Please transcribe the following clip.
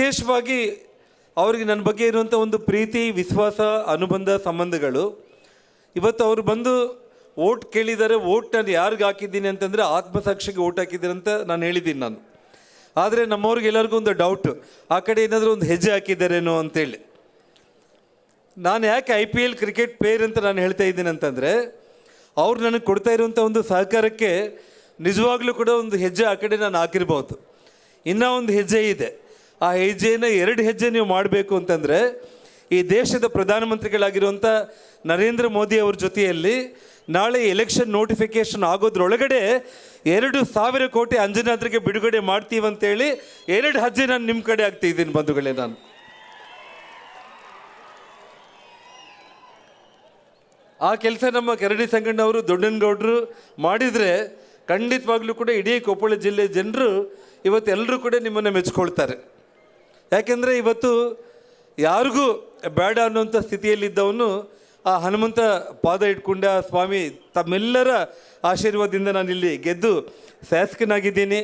ವಿಶೇಷವಾಗಿ ಅವ್ರಿಗೆ ನನ್ನ ಬಗ್ಗೆ ಇರುವಂಥ ಒಂದು ಪ್ರೀತಿ, ವಿಶ್ವಾಸ, ಅನುಬಂಧ, ಸಂಬಂಧಗಳು. ಇವತ್ತು ಅವರು ಬಂದು ಓಟ್ ಕೇಳಿದ್ದಾರೆ ಓಟ್ ನಾನು ಯಾರಿಗೆ ಹಾಕಿದ್ದೀನಿ ಅಂತಂದರೆ ಆತ್ಮಸಾಕ್ಷಿಗೆ ಓಟ್ ಹಾಕಿದ್ದೀನಿ ಅಂತ ನಾನು ಹೇಳಿದ್ದೀನಿ ನಾನು. ಆದರೆ ನಮ್ಮವ್ರಿಗೆ ಎಲ್ಲರಿಗೂ ಒಂದು ಡೌಟ್ ಆ ಕಡೆ ಏನಾದರೂ ಒಂದು ಹೆಜ್ಜೆ ಹಾಕಿದ್ದಾರೇನೋ ಅಂತೇಳಿ. ನಾನು ಯಾಕೆ I P L cricket player ಅಂತ ನಾನು ಹೇಳ್ತಾ ಇದ್ದೀನಿ ಅಂತಂದರೆ, ಅವ್ರು ನನಗೆ ಕೊಡ್ತಾ ಇರುವಂಥ ಒಂದು ಸಹಕಾರಕ್ಕೆ ನಿಜವಾಗ್ಲೂ ಕೂಡ ಒಂದು ಹೆಜ್ಜೆ ಆ ಕಡೆ ನಾನು ಹಾಕಿರ್ಬೋದು. ಇನ್ನೂ ಒಂದು ಹೆಜ್ಜೆ ಇದೆ. ಆ ಹೆಜ್ಜೆಯನ್ನು ಎರಡು ಹೆಜ್ಜೆ ನೀವು ಮಾಡಬೇಕು ಅಂತಂದರೆ ಈ ದೇಶದ ಪ್ರಧಾನಮಂತ್ರಿಗಳಾಗಿರುವಂಥ ನರೇಂದ್ರ ಮೋದಿ ಅವ್ರ ಜೊತೆಯಲ್ಲಿ ನಾಳೆ ಎಲೆಕ್ಷನ್ ನೋಟಿಫಿಕೇಷನ್ ಆಗೋದ್ರೊಳಗಡೆ ಎರಡು ಸಾವಿರ ಕೋಟಿ ಅಂಜನಾದ್ರಿಗೆ ಬಿಡುಗಡೆ ಮಾಡ್ತೀವಂತೇಳಿ ಎರಡು ಹೆಜ್ಜೆ ನಾನು ನಿಮ್ಮ ಕಡೆ ಆಗ್ತಿದ್ದೀನಿ ಬಂಧುಗಳೇ ನಾನು. ಆ ಕೆಲಸ ನಮ್ಮ ಕೆರಡಿ ಸಂಗಣ್ಣವರು ದೊಡ್ಡನಗೌಡರು ಮಾಡಿದರೆ ಖಂಡಿತವಾಗ್ಲೂ ಕೂಡ ಇಡೀ ಕೊಪ್ಪಳ ಜಿಲ್ಲೆ ಜನರು ಇವತ್ತು ಎಲ್ಲರೂ ಕೂಡ ನಿಮ್ಮನ್ನು ಮೆಚ್ಕೊಳ್ತಾರೆ. ಯಾಕೆಂದರೆ ಇವತ್ತು ಯಾರಿಗೂ ಬೇಡ ಅನ್ನುವಂಥ ಸ್ಥಿತಿಯಲ್ಲಿದ್ದವನು ಆ ಹನುಮಂತ ಪಾದ ಇಟ್ಕೊಂಡ ಸ್ವಾಮಿ ತಮ್ಮೆಲ್ಲರ ಆಶೀರ್ವಾದದಿಂದ ನಾನಿಲ್ಲಿ ಗೆದ್ದು ಶಾಸಕನಾಗಿದ್ದೀನಿ.